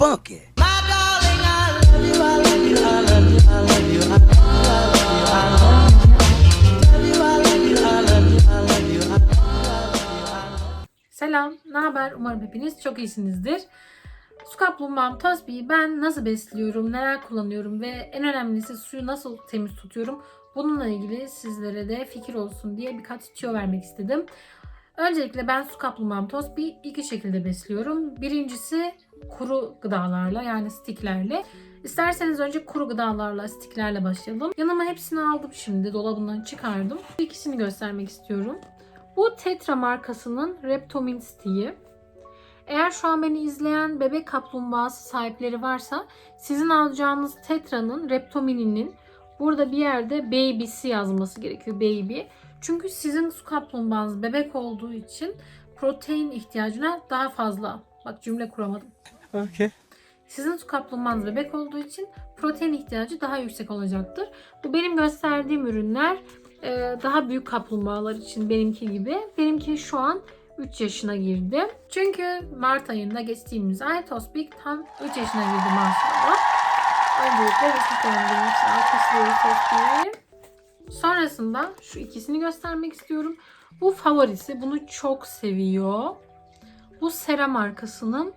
funky. Selam, ne haber? Umarım hepiniz çok iyisinizdir. Su kaplumbağam Tosbi'yi ben nasıl besliyorum, neler kullanıyorum ve en önemlisi suyu nasıl temiz tutuyorum bununla ilgili sizlere de fikir olsun diye birkaç tüyo vermek istedim. Öncelikle ben su kaplumbağam Tosbi'yi iki şekilde besliyorum. Birincisi kuru gıdalarla yani stiklerle. İsterseniz önce kuru gıdalarla, stiklerle başlayalım. Yanıma hepsini aldım şimdi. Dolabından çıkardım. İkisini göstermek istiyorum. Bu Tetra markasının Reptomin stiği. Eğer şu an beni izleyen bebek kaplumbağası sahipleri varsa sizin alacağınız Tetra'nın Reptomin'inin burada bir yerde baby'si yazması gerekiyor. Baby. Çünkü sizin su kaplumbağanız bebek olduğu için protein ihtiyacına daha fazla. Bak cümle kuramadım. Okay. Sizin su kaplumbağanız bebek olduğu için protein ihtiyacı daha yüksek olacaktır. Bu benim gösterdiğim ürünler e, daha büyük kaplumbağalar için benimki gibi. Benimki şu an 3 yaşına girdi. Çünkü Mart ayında geçtiğimiz ay Tospik tam 3 yaşına girdi maşallah. Öncelikle resimlerin için alkışlıyoruz Tospik'i. Sonrasında şu ikisini göstermek istiyorum. Bu favorisi. Bunu çok seviyor. Bu Sera markasının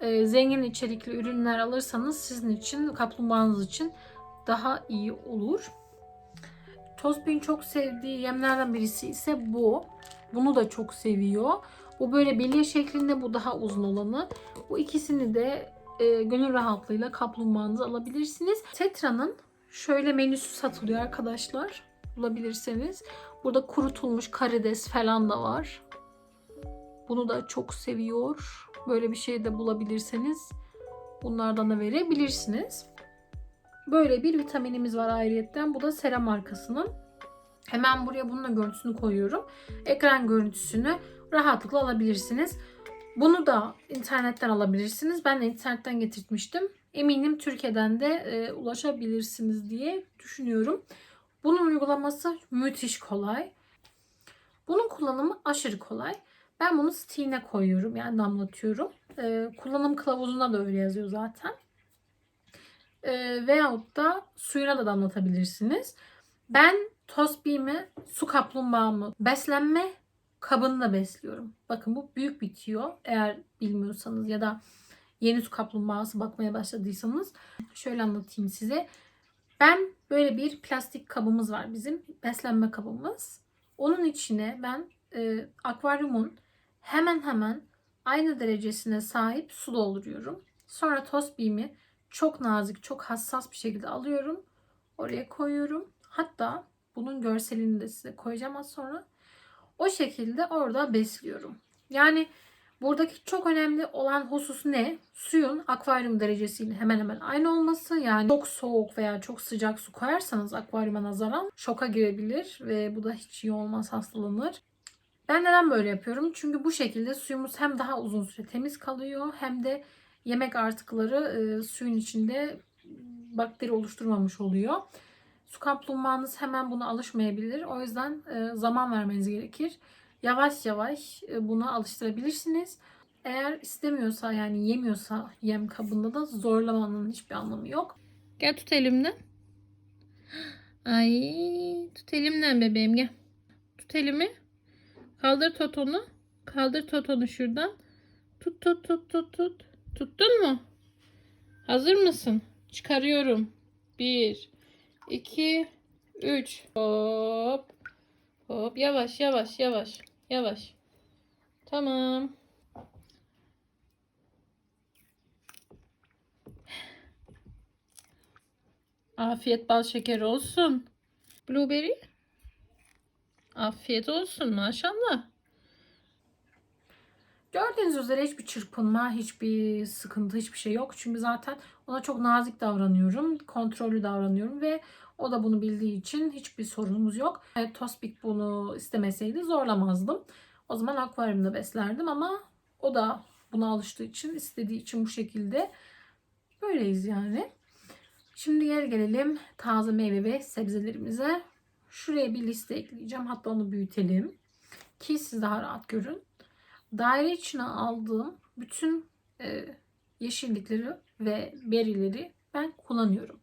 e, zengin içerikli ürünler alırsanız sizin için, kaplumbağanız için daha iyi olur. Tospik'in çok sevdiği yemlerden birisi ise bu. Bunu da çok seviyor. Bu böyle bilye şeklinde, bu daha uzun olanı. Bu ikisini de e, gönül rahatlığıyla kaplumbağanıza alabilirsiniz. Tetra'nın şöyle menüsü satılıyor arkadaşlar. Bulabilirseniz. Burada kurutulmuş karides falan da var. Bunu da çok seviyor. Böyle bir şey de bulabilirseniz bunlardan da verebilirsiniz. Böyle bir vitaminimiz var ayrıyetten. Bu da Sera markasının. Hemen buraya bunun da görüntüsünü koyuyorum. Ekran görüntüsünü rahatlıkla alabilirsiniz. Bunu da internetten alabilirsiniz. Ben de internetten getirtmiştim. Eminim Türkiye'den de e, ulaşabilirsiniz diye düşünüyorum. Bunun uygulaması müthiş kolay. Bunun kullanımı aşırı kolay. Ben bunu stiğine koyuyorum. Yani damlatıyorum. E, kullanım kılavuzunda da öyle yazıyor zaten. E, veyahut da suyuna da damlatabilirsiniz. Ben tosbihimi, su kaplumbağamı beslenme kabında besliyorum. Bakın bu büyük bitiyor. Eğer bilmiyorsanız ya da yeni su kaplumbağası bakmaya başladıysanız şöyle anlatayım size. Ben böyle bir plastik kabımız var bizim beslenme kabımız. Onun içine ben e, akvaryumun hemen hemen aynı derecesine sahip su dolduruyorum. Sonra tosbihimi çok nazik, çok hassas bir şekilde alıyorum. Oraya koyuyorum. Hatta bunun görselini de size koyacağım az sonra. O şekilde orada besliyorum. Yani buradaki çok önemli olan husus ne? Suyun akvaryum derecesiyle hemen hemen aynı olması. Yani çok soğuk veya çok sıcak su koyarsanız akvaryuma nazaran şoka girebilir ve bu da hiç iyi olmaz hastalanır. Ben neden böyle yapıyorum? Çünkü bu şekilde suyumuz hem daha uzun süre temiz kalıyor hem de yemek artıkları e, suyun içinde bakteri oluşturmamış oluyor. Su kaplumbağanız hemen buna alışmayabilir. O yüzden e, zaman vermeniz gerekir. Yavaş yavaş e, buna alıştırabilirsiniz. Eğer istemiyorsa yani yemiyorsa yem kabında da zorlamanın hiçbir anlamı yok. Gel tut elimden. Ay tut elimden bebeğim gel. Tut elimi. Kaldır totonu. Kaldır totonu şuradan. Tut tut tut tut tut. Tuttun mu? Hazır mısın? Çıkarıyorum. Bir, iki, üç. Hop. Hop. Yavaş yavaş yavaş. Yavaş. Tamam. Afiyet bal şeker olsun. Blueberry. Afiyet olsun maşallah. Gördüğünüz üzere hiçbir çırpınma, hiçbir sıkıntı, hiçbir şey yok. Çünkü zaten ona çok nazik davranıyorum, kontrollü davranıyorum ve o da bunu bildiği için hiçbir sorunumuz yok. Evet, Tospik bunu istemeseydi zorlamazdım. O zaman akvaryumda beslerdim ama o da buna alıştığı için, istediği için bu şekilde böyleyiz yani. Şimdi gel gelelim taze meyve ve sebzelerimize. Şuraya bir liste ekleyeceğim. Hatta onu büyütelim. Ki siz daha rahat görün. Daire içine aldığım bütün e, yeşillikleri ve berileri ben kullanıyorum.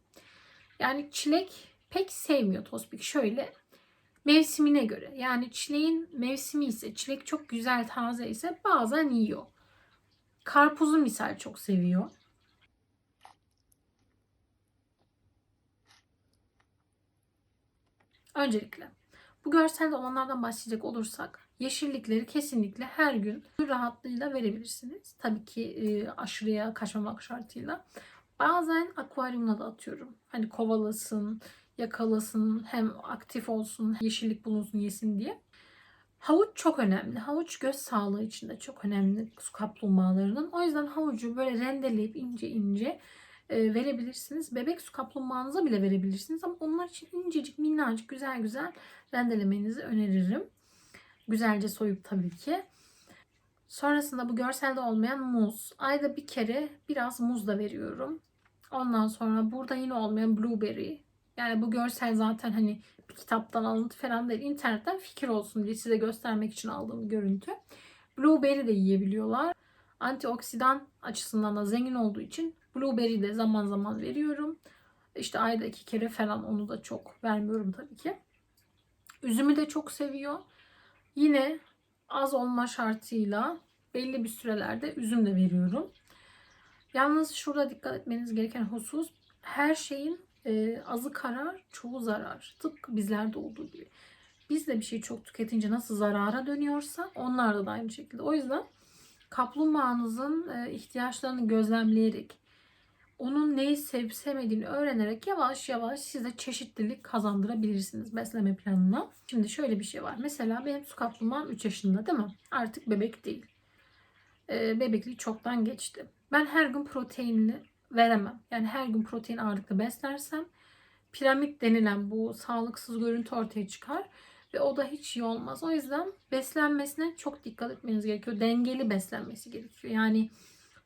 Yani çilek pek sevmiyor Tospik. Şöyle mevsimine göre. Yani çileğin mevsimi ise çilek çok güzel taze ise bazen yiyor. Karpuzu misal çok seviyor. Öncelikle bu görselde olanlardan başlayacak olursak yeşillikleri kesinlikle her gün rahatlığıyla verebilirsiniz. Tabii ki e, aşırıya kaçmamak şartıyla. Bazen akvaryumuna da atıyorum. Hani kovalasın, yakalasın, hem aktif olsun, yeşillik bulunsun, yesin diye. Havuç çok önemli. Havuç göz sağlığı için de çok önemli su kaplumbağalarının. O yüzden havucu böyle rendeleyip ince ince e, verebilirsiniz. Bebek su kaplumbağanıza bile verebilirsiniz ama onlar için incecik minnacık güzel güzel rendelemenizi öneririm. Güzelce soyup tabii ki. Sonrasında bu görselde olmayan muz. Ayda bir kere biraz muz da veriyorum. Ondan sonra burada yine olmayan blueberry. Yani bu görsel zaten hani bir kitaptan alıntı falan değil. İnternetten fikir olsun diye size göstermek için aldığım görüntü. Blueberry de yiyebiliyorlar. Antioksidan açısından da zengin olduğu için blueberry de zaman zaman veriyorum. İşte ayda iki kere falan onu da çok vermiyorum tabii ki. Üzümü de çok seviyor. Yine az olma şartıyla belli bir sürelerde üzüm de veriyorum. Yalnız şurada dikkat etmeniz gereken husus her şeyin e, azı karar, çoğu zarar. Tıpkı bizlerde olduğu gibi. Biz de bir şeyi çok tüketince nasıl zarara dönüyorsa onlarda da aynı şekilde. O yüzden kaplumbağanızın e, ihtiyaçlarını gözlemleyerek onun neyi sevip sevmediğini öğrenerek yavaş yavaş size çeşitlilik kazandırabilirsiniz besleme planına. Şimdi şöyle bir şey var. Mesela benim su kaplumbağam 3 yaşında değil mi? Artık bebek değil. E, bebekliği çoktan geçti. Ben her gün proteinli veremem. Yani her gün protein ağırlıklı beslersem piramit denilen bu sağlıksız görüntü ortaya çıkar ve o da hiç iyi olmaz. O yüzden beslenmesine çok dikkat etmeniz gerekiyor. Dengeli beslenmesi gerekiyor. Yani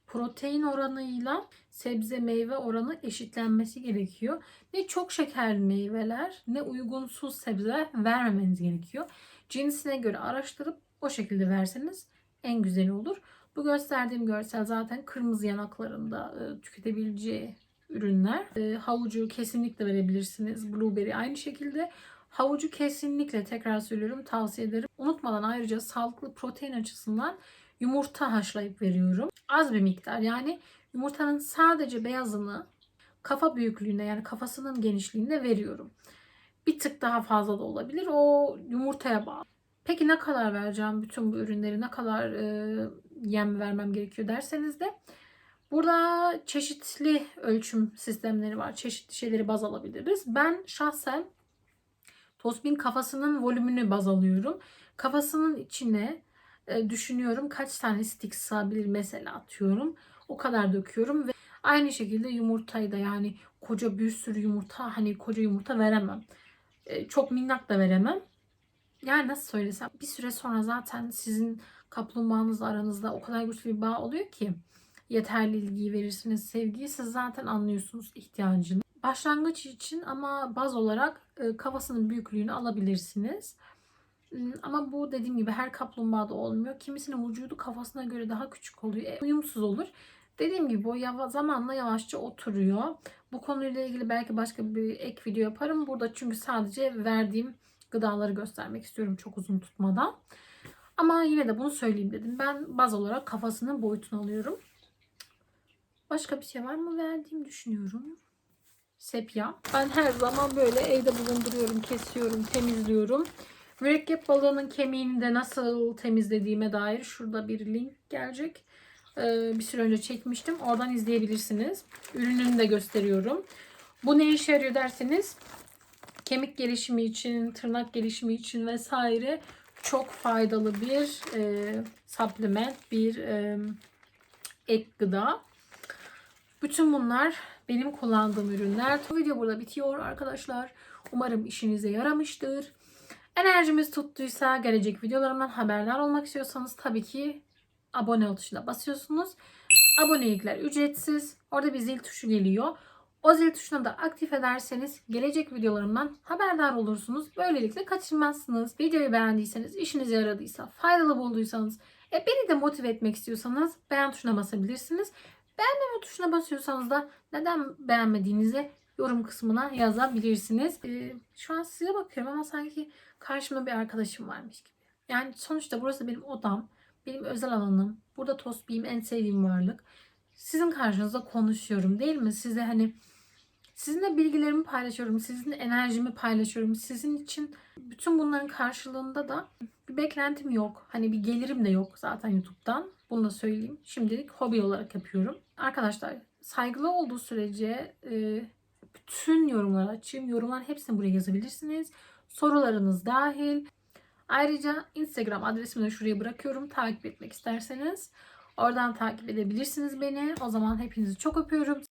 protein oranıyla sebze meyve oranı eşitlenmesi gerekiyor. Ne çok şekerli meyveler ne uygunsuz sebzeler vermemeniz gerekiyor. Cinsine göre araştırıp o şekilde verseniz en güzeli olur. Bu gösterdiğim görsel zaten kırmızı yanaklarında e, tüketebileceği ürünler. E, havucu kesinlikle verebilirsiniz. Blueberry aynı şekilde. Havucu kesinlikle tekrar söylüyorum tavsiye ederim. Unutmadan ayrıca sağlıklı protein açısından yumurta haşlayıp veriyorum. Az bir miktar yani yumurtanın sadece beyazını kafa büyüklüğünde yani kafasının genişliğinde veriyorum. Bir tık daha fazla da olabilir. O yumurtaya bağlı. Peki ne kadar vereceğim bütün bu ürünleri? Ne kadar e, yem vermem gerekiyor derseniz de burada çeşitli ölçüm sistemleri var. Çeşitli şeyleri baz alabiliriz. Ben şahsen Tosbin kafasının volümünü baz alıyorum. Kafasının içine düşünüyorum kaç tane stick sığabilir mesela atıyorum. O kadar döküyorum ve aynı şekilde yumurtayı da yani koca bir sürü yumurta hani koca yumurta veremem. E, çok minnak da veremem. Yani nasıl söylesem bir süre sonra zaten sizin kaplumbağanızla aranızda o kadar güçlü bir bağ oluyor ki yeterli ilgiyi verirsiniz, sevgiyi siz zaten anlıyorsunuz ihtiyacını. Başlangıç için ama baz olarak e, kafasının büyüklüğünü alabilirsiniz. Ama bu dediğim gibi her kaplumbağada olmuyor. Kimisinin vücudu kafasına göre daha küçük oluyor. E, uyumsuz olur. Dediğim gibi o yava, zamanla yavaşça oturuyor. Bu konuyla ilgili belki başka bir ek video yaparım. Burada çünkü sadece verdiğim gıdaları göstermek istiyorum çok uzun tutmadan. Ama yine de bunu söyleyeyim dedim. Ben baz olarak kafasının boyutunu alıyorum. Başka bir şey var mı verdiğim düşünüyorum. Sepya. Ben her zaman böyle evde bulunduruyorum, kesiyorum, temizliyorum. Mürekkep balığının kemiğini de nasıl temizlediğime dair şurada bir link gelecek. Ee, bir süre önce çekmiştim. Oradan izleyebilirsiniz. Ürününü de gösteriyorum. Bu ne işe yarıyor derseniz kemik gelişimi için, tırnak gelişimi için vesaire çok faydalı bir e, supplement, bir e, ek gıda. Bütün bunlar benim kullandığım ürünler. Bu video burada bitiyor arkadaşlar. Umarım işinize yaramıştır. Enerjimiz tuttuysa gelecek videolarımdan haberdar olmak istiyorsanız tabii ki abone ol tuşuna basıyorsunuz. Abonelikler ücretsiz. Orada bir zil tuşu geliyor. O zil tuşuna da aktif ederseniz gelecek videolarımdan haberdar olursunuz. Böylelikle kaçırmazsınız. Videoyu beğendiyseniz, işinize yaradıysa, faydalı bulduysanız, e, beni de motive etmek istiyorsanız beğen tuşuna basabilirsiniz. Beğenmeme tuşuna basıyorsanız da neden beğenmediğinizi yorum kısmına yazabilirsiniz. Ee, şu an size bakıyorum ama sanki karşımda bir arkadaşım varmış gibi. Yani sonuçta burası benim odam, benim özel alanım. Burada Tosbih'im en sevdiğim varlık. Sizin karşınızda konuşuyorum değil mi? Size hani sizinle bilgilerimi paylaşıyorum, sizinle enerjimi paylaşıyorum. Sizin için bütün bunların karşılığında da bir beklentim yok. Hani bir gelirim de yok zaten YouTube'dan. Bunu da söyleyeyim. Şimdilik hobi olarak yapıyorum. Arkadaşlar saygılı olduğu sürece e, bütün yorumları açayım. Yorumlar hepsini buraya yazabilirsiniz. Sorularınız dahil. Ayrıca Instagram adresimi de şuraya bırakıyorum. Takip etmek isterseniz. Oradan takip edebilirsiniz beni. O zaman hepinizi çok öpüyorum.